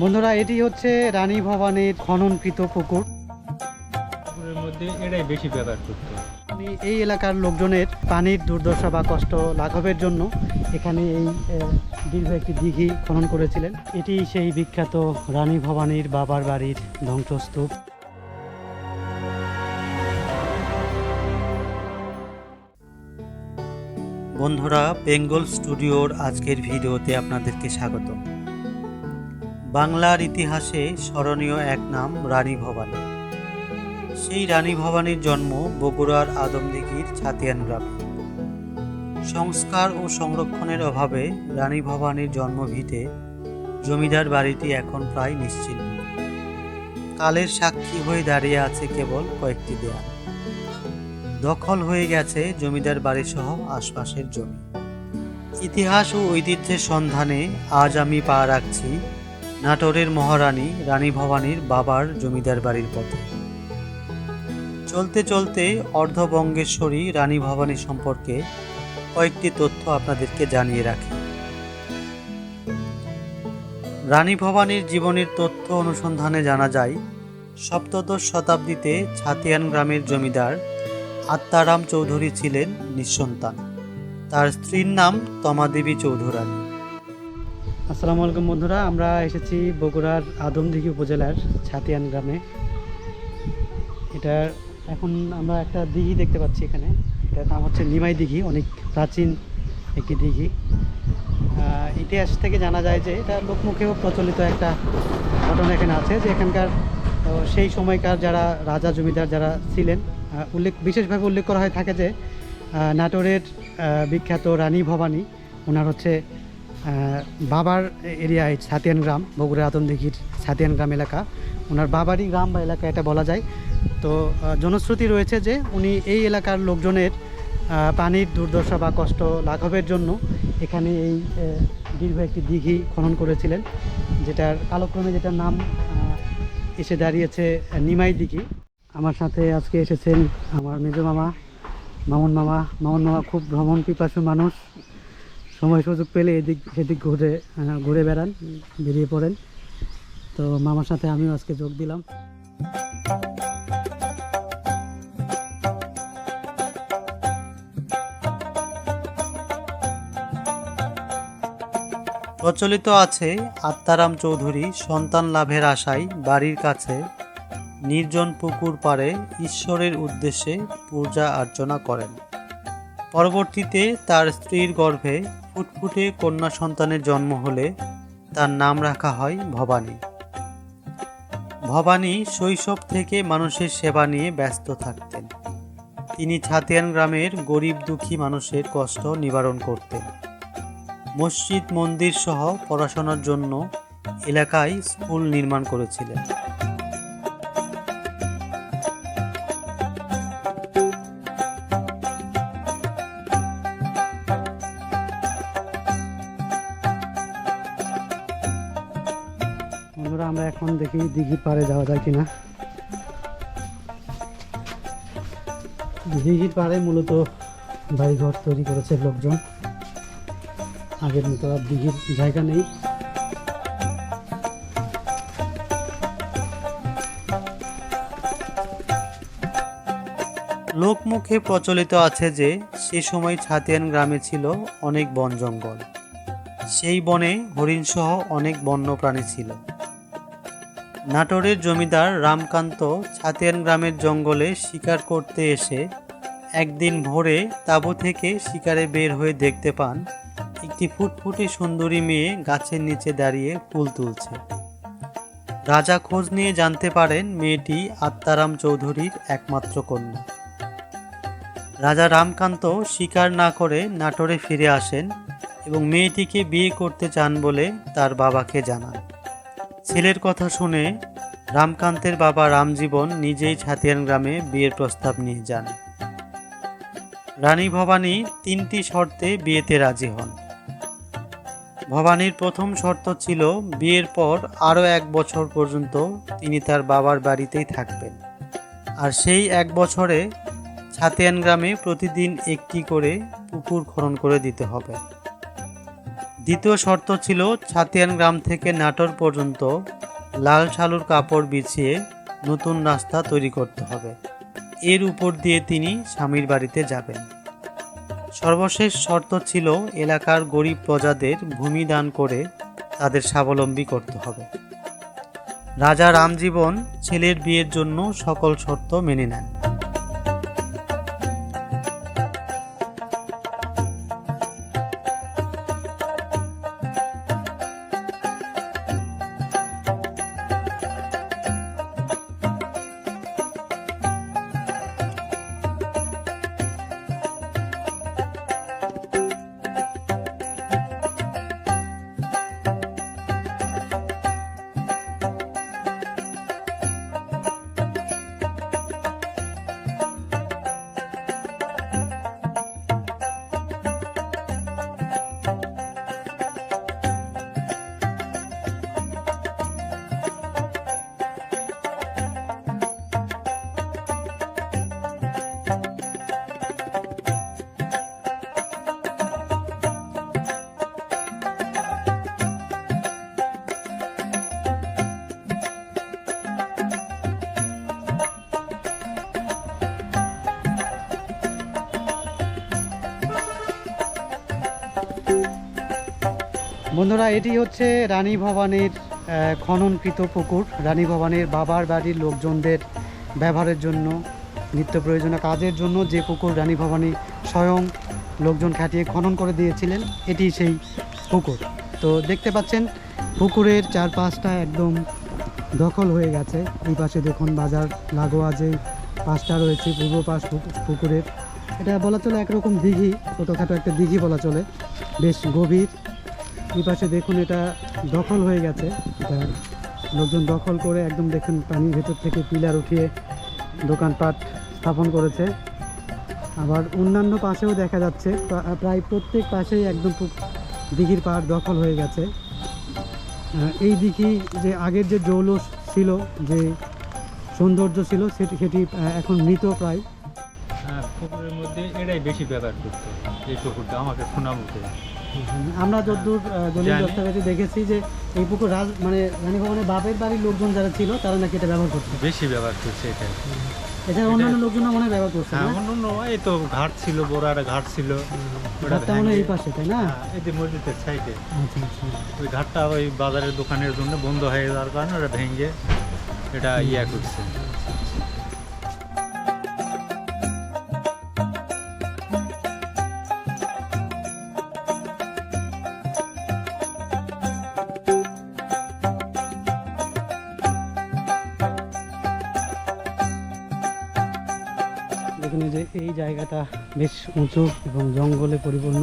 বন্ধুরা এটি হচ্ছে রানী ভবানীর খননকৃত পুকুর। পুকুরের মধ্যে এটাই বেশি ব্যবহার করতো। আমি এই এলাকার লোকজনের পানির দুর্দশা বা কষ্ট লাঘবের জন্য এখানে এই দীর্ঘ একটি দিঘি খনন করেছিলেন। এটি সেই বিখ্যাত রানী ভবানীর বাবার বাড়ির ধ্বংসস্তূপ। বন্ধুরা বেঙ্গল স্টুডিওর আজকের ভিডিওতে আপনাদেরকে স্বাগত বাংলার ইতিহাসে স্মরণীয় এক নাম রানী ভবানী সেই রানী ভবানীর জন্ম বগুড়ার আদমদিঘির ছাতিয়ান গ্রামে। সংস্কার ও সংরক্ষণের অভাবে রানী ভবানীর জন্মভিটে জমিদার বাড়িটি এখন প্রায় নিশ্চিহ্ন। কালের সাক্ষী হয়ে দাঁড়িয়ে আছে কেবল কয়েকটি দেয়াল। দখল হয়ে গেছে জমিদার বাড়িসহ আশপাশের জমি। ইতিহাস ও ঐতিহ্যের সন্ধানে আজ আমি পা রাখছি নাটোরের মহারানী রানী ভবানীর বাবার জমিদার বাড়ির পথে। চলতে চলতে অর্ধবঙ্গেশ্বরী রানী ভবানী সম্পর্কে কয়েকটি তথ্য আপনাদেরকে জানিয়ে রাখি। রানী ভবানীর জীবনের তথ্য অনুসন্ধানে জানা যায়, সপ্তদশ শতাব্দীতে ছাতিয়ান গ্রামের জমিদার আত্মারাম চৌধুরী ছিলেন নিঃসন্তান। তার স্ত্রীর নাম তমাদেবী চৌধুরানী। আসসালামু আলাইকুম বন্ধুরা, আমরা এসেছি বগুড়ার আদমদিঘি উপজেলার ছাতিয়ান গ্রামে। এটা এখন আমরা একটা দিঘি দেখতে পাচ্ছি এখানে। এটার নাম হচ্ছে নিমাই দিঘি, অনেক প্রাচীন একটি দিঘি। ইতিহাস থেকে জানা যায় যে এটা লোকমুখেও প্রচলিত একটা ঘটনা এখানে আছে যে এখানকার সেই সময়কার যারা রাজা জমিদার যারা ছিলেন উল্লেখ, বিশেষভাবে উল্লেখ করা হয়ে থাকে যে নাটোরের বিখ্যাত রানী ভবানী, ওনার হচ্ছে বাবার এরিয়ায় ছাতিয়ান গ্রাম, বগুড়া আতনদিঘির ছাতিয়ান গ্রাম এলাকা। ওনার বাবারই গ্রাম বা এলাকা এটা বলা যায়। তো জনশ্রুতি রয়েছে যে উনি এই এলাকার লোকজনের পানির দুর্দশা বা কষ্ট লাঘবের জন্য এখানে এই দীর্ঘ একটি দিঘি খনন করেছিলেন, যেটার কালক্রমে যেটার নাম এসে দাঁড়িয়েছে নিমাই দিঘি। আমার সাথে আজকে এসেছেন আমার মেজ মামা, মামুন মামা। মামুন মামা খুব ভ্রমণ পিপাসু মানুষ। সময় সুযোগ পেলে এদিক, সেদিক ঘুরে ঘুরে বেড়ান, বেরিয়ে পড়েন। তো মামার সাথে আমিও আজকে যোগ দিলাম। প্রচলিত আছে আত্মারাম চৌধুরী সন্তান লাভের আশায় বাড়ির কাছে নির্জন পুকুর পাড়ে ঈশ্বরের উদ্দেশ্যে পূজা অর্চনা করেন। পরবর্তীতে তার স্ত্রীর গর্ভে ফুটফুটে কন্যা সন্তানের জন্ম হলে তার নাম রাখা হয় ভবানী। ভবানী শৈশব থেকে মানুষের সেবা নিয়ে ব্যস্ত থাকতেন। তিনি ছাতিয়ান গ্রামের গরিব দুঃখী মানুষের কষ্ট নিবারণ করতেন। মসজিদ মন্দির সহ পড়াশোনার জন্য এলাকায় স্কুল নির্মাণ করেছিলেন। আমরা এখন দেখি দিঘির পাড়ে যাওয়া যায় কিনা। দিঘির পাড়ে মূলত বাড়িঘর তৈরি করেছে লোকজন। আগের মতো আর দিঘির জায়গা নেই। লোকমুখে প্রচলিত আছে যে, সে সময় ছাতিয়ান গ্রামে ছিল অনেক বন জঙ্গল। সেই বনে হরিণসহ অনেক বন্যপ্রাণী ছিল। নাটোরের জমিদার রামকান্ত ছাতিয়ান গ্রামের জঙ্গলে শিকার করতে এসে একদিন ভোরে তাঁবু থেকে শিকারে বের হয়ে দেখতে পান একটি ফুটফুটে সুন্দরী মেয়ে গাছের নিচে দাঁড়িয়ে ফুল তুলছে। রাজা খোঁজ নিয়ে জানতে পারেন মেয়েটি আত্মারাম চৌধুরীর একমাত্র কন্যা। রাজা রামকান্ত শিকার না করে নাটোরে ফিরে আসেন এবং মেয়েটিকে বিয়ে করতে চান বলে তার বাবাকে জানান। ছেলের কথা শুনে রামকান্তের বাবা রামজীবন নিজেই ছাতিয়ান গ্রামে বিয়ের প্রস্তাব নিয়ে যান। রানী ভবানী তিনটি শর্তে বিয়েতে রাজি হন। ভবানীর প্রথম শর্ত ছিল বিয়ের পর আরও এক বছর পর্যন্ত তিনি তার বাবার বাড়িতেই থাকবেন। আর সেই এক বছরে ছাতিয়ান গ্রামে প্রতিদিন একটি করে পুকুর খনন করে দিতে হবে। দ্বিতীয় শর্ত ছিল ছাতিয়ান গ্রাম থেকে নাটোর পর্যন্ত লাল শালুর কাপড় বিছিয়ে নতুন রাস্তা তৈরি করতে হবে। এর উপর দিয়ে তিনি স্বামীর বাড়িতে যাবেন। সর্বশেষ শর্ত ছিল এলাকার গরিব প্রজাদের ভূমি দান করে তাদের স্বাবলম্বী করতে হবে। রাজা রামজীবন ছেলের বিয়ের জন্য সকল শর্ত মেনে নেন। বন্ধুরা, এটি হচ্ছে রানী ভবানীর খননকৃত পুকুর। রানী ভবানীর বাবার বাড়ির লোকজনদের ব্যবহারের জন্য, নিত্য প্রয়োজনীয় কাজের জন্য যে পুকুর রানী ভবানী স্বয়ং লোকজন খাটিয়ে খনন করে দিয়েছিলেন, এটি সেই পুকুর। তো দেখতে পাচ্ছেন, পুকুরের চারপাশটা একদম দখল হয়ে গেছে। এই পাশে দেখুন, বাজার লাগোয়া যে পাশটা রয়েছে, পূর্ব পাশ পুকুরের। এটা বলা চলে একরকম দিঘি, ছোটোখাটো একটা দিঘি বলা চলে। বেশ গভীর। পাশে দেখুন, এটা দখল হয়ে গেছে। লোকজন দখল করে একদম দেখুন, পানির ভেতর থেকে পিলার উঠিয়ে দোকানপাট স্থাপন করেছে। আবার অন্যান্য পাশেও দেখা যাচ্ছে প্রায় প্রত্যেক পাশেই একদম দিঘির পাড় দখল হয়ে গেছে। এই দিঘি যে আগের যে জৌলস ছিল, যে সৌন্দর্য ছিল, সেটি সেটি এখন মৃত প্রায়। পুকুরের মধ্যে এটাই বেশি ব্যবহার করতো, এই পুকুরটা আমাকে শোনা মুখে আমরা যদ্দূর আহ, দলিল জানি। দস্তাবেজে দেখেছি যে এই পুকুর রাজ মানে রানী ভবনের বাপের বাড়ির লোকজন যারা ছিল তারা নাকি এটা ব্যবহার করছে বেশি ব্যবহার করছে এটা। এছাড়া অন্যান্য লোকজন মনে হয় ব্যবহার করছে হ্যাঁ না? অন্য অন্য এই তো ঘাট ছিল বড় একটা ঘাট ছিল। ঘাটটা মনে এই পাশে তাই না? হ্যাঁ, এই যে মসজিদের সাইডে। আচ্ছা আচ্ছা। ওই ঘাটটা ওই বাজারের দোকানের জন্য বন্ধ হয়ে যাওয়ার কারণে ওটা ভেঙে এটা ইয়া করছে। দেখুন যে, এই জায়গাটা বেশ উঁচু এবং জঙ্গলে পরিপূর্ণ।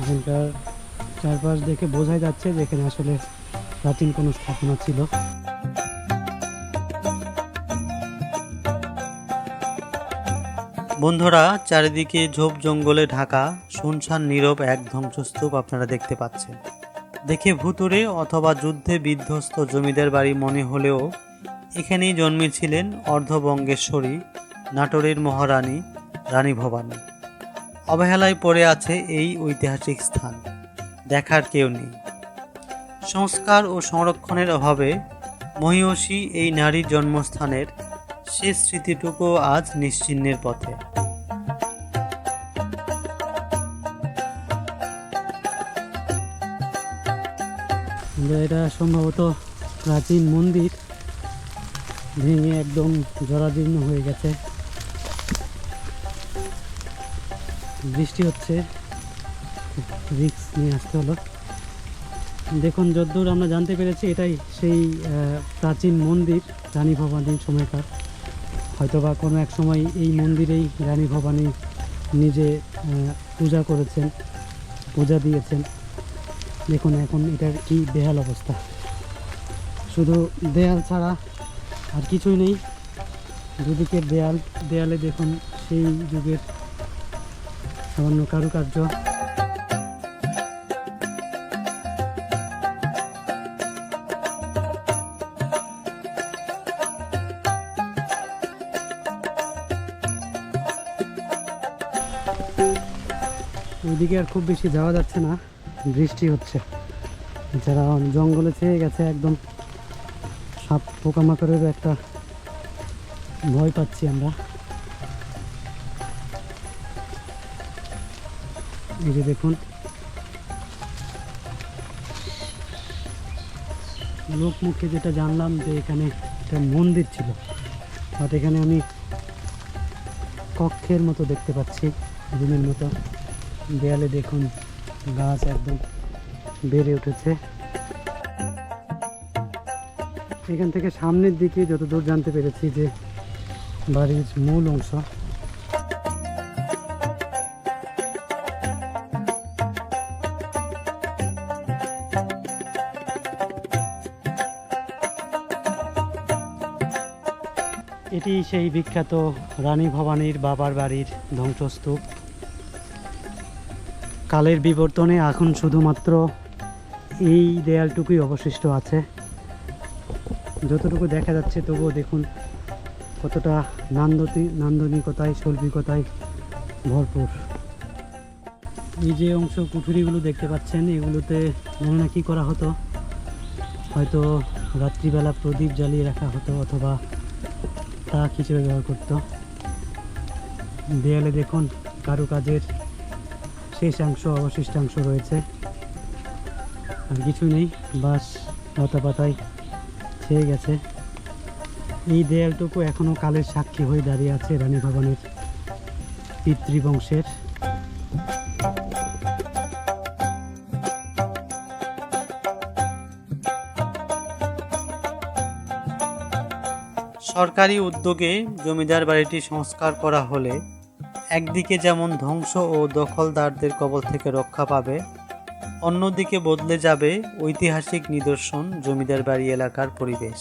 এখানকার চারপাশ দেখে বোঝাই যাচ্ছে যে এখানে আসলে প্রাচীন কোনো স্থাপনা ছিল। বন্ধুরা, চারিদিকে ঝোপ জঙ্গলে ঢাকা শুনশান নীরব এক ধ্বংসস্তূপ আপনারা দেখতে পাচ্ছেন। দেখে ভুতুরে অথবা যুদ্ধে বিধ্বস্ত জমিদার বাড়ি মনে হলেও এখানেই জন্মেছিলেন অর্ধবঙ্গেশ্বরী নাটোরের মহারানী, রানী ভবানী। অবহেলায় পড়ে আছে এই ঐতিহাসিক স্থান। দেখার কেউ নেই। সংস্কার ও সংরক্ষণের অভাবে মহিষী এই নারীর জন্মস্থানের শেষ স্মৃতিটুকু আজ নিশ্চিহ্নের পথে। এটা সম্ভবত প্রাচীন মন্দির ভেঙে একদম জরাজীর্ণ হয়ে গেছে। বৃষ্টি হচ্ছে রিক্স নিয়ে আসতে হলো। দেখুন, যদ্দূর আমরা জানতে পেরেছি, এটাই সেই প্রাচীন মন্দির রানী ভবানীর সময়কার। হয়তোবা কোনো এক সময় এই মন্দিরেই রানী ভবানী নিজে পূজা করেছেন, পূজা দিয়েছেন। দেখুন, এখন এটার কি বেহাল অবস্থা। শুধু দেয়াল ছাড়া আর কিছুই নেই। দুদিকের দেয়াল, দেয়ালে দেখুন সেই যুগের সামান্য কারুকার্য। ওইদিকে আর খুব বেশি যাওয়া যাচ্ছে না, বৃষ্টি হচ্ছে। যারা জঙ্গলে ছেয়ে গেছে একদম সাপ পোকামাকড়ের একটা ভয় পাচ্ছি আমরা। এই যে দেখুন। লোক মুখে যেটা জানলাম যে এখানে একটা মন্দির ছিল। বাট এখানে আমি কক্ষের মতো দেখতে পাচ্ছি, রুমের মতো। দেয়ালে দেখুন গাছ একদম বেড়ে উঠেছে। এখান থেকে সামনের দিকে যতদূর জানতে পেরেছি যে বাড়ির মূল অংশ এটি সেই বিখ্যাত রানী ভবানীর বাবার বাড়ির ধ্বংসস্তূপ। কালের বিবর্তনে এখন শুধুমাত্র এই দেয়ালটুকুই অবশিষ্ট আছে। যতটুকু দেখা যাচ্ছে, তবুও দেখুন কতটা নান্দতি, নান্দনিকতায়, শৈল্পিকতায় ভরপুর। এই যে অংশ কুঠুরিগুলো দেখতে পাচ্ছেন, এগুলোতে জানি না কী করা হতো। হয়তো রাত্রিবেলা প্রদীপ জ্বালিয়ে রাখা হতো অথবা তাক হিসেবে ব্যবহার করতো। দেয়ালে দেখুন কারুকাজের শেষাংশ অবশিষ্টাংশ রয়েছে। আর কিছু নেই বাস লতা পাতায় ছেয়ে গেছে। এই দেয়ালটুকু এখনও কালের সাক্ষী হয়ে দাঁড়িয়ে আছে রানী ভবনের পিতৃবংশের সরকারি উদ্যোগে জমিদার বাড়িটি সংস্কার করা হলে একদিকে যেমন ধ্বংস ও দখলদারদের কবল থেকে রক্ষা পাবে, অন্যদিকে বদলে যাবে ঐতিহাসিক নিদর্শন জমিদার বাড়ি এলাকার পরিবেশ।